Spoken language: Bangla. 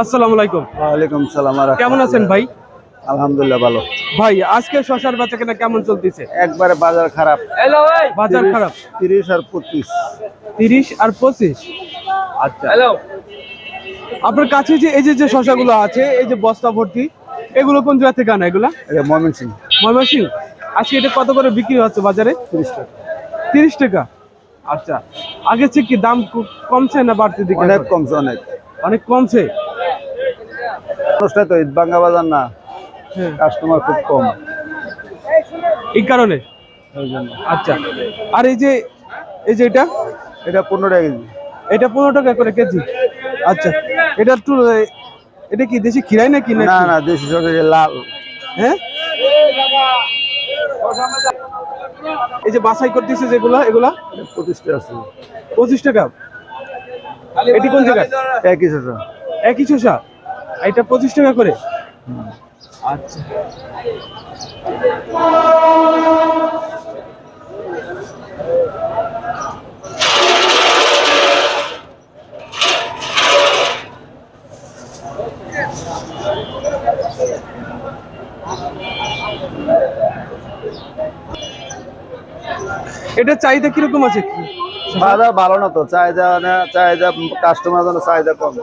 আসসালামু আলাইকুম। ওয়ালাইকুম সালাম আর কেমন আছেন ভাই? আলহামদুলিল্লাহ ভালো। ভাই আজকে শশার বেচা কেনা কেমন চলতেছে? একবারে বাজার খারাপ। বাজার খারাপ? তিরিশ আর পঁচিশ। তিরিশ আর পঁচিশ? আচ্ছা। আপনার কাছে যে এই যে যে শশাগুলো আছে এই যে বস্তা ভর্তি এগুলো কোন জায়গা থেকে আনা এগুলা? এটা ময়মন সিং ময়মনসিং আজকে এটা কত করে বিক্রি হচ্ছে বাজারে? তিরিশ টাকা। তিরিশ টাকা? আচ্ছা। আগের চেয়ে কি দাম কমছে না বাড়তি দিকে? অনেক কমছে অনেক। অনেক কমছে? মানুষটা তো ঈদ বাঙ্গা বাজার না। হ্যাঁ। কাস্টমার খুব কম। এই কারণে? আচ্ছা। আর এই যে এই যে এটা? এটা পনেরো টাকা কেজি। এটা পনেরো টাকা করে কেজি? আচ্ছা। এটা একটু এটা কি দেশি খিরাই নাকি না? না দেশি লাল। হ্যাঁ? এই যে বাছাই করতেছে যেগুলা এগুলা? পঁচিশ টাকা আছে। পঁচিশ টাকা? এটি কোন জায়গায়? একই টাকা একই শসা? এটা পঁচিশ টাকা করে। আচ্ছা। এটা চাহিদা কীরকম আছে? বাজার ভালো না তো চাহিদা না চাহিদা কাস্টমার জন্য চাহিদা কম।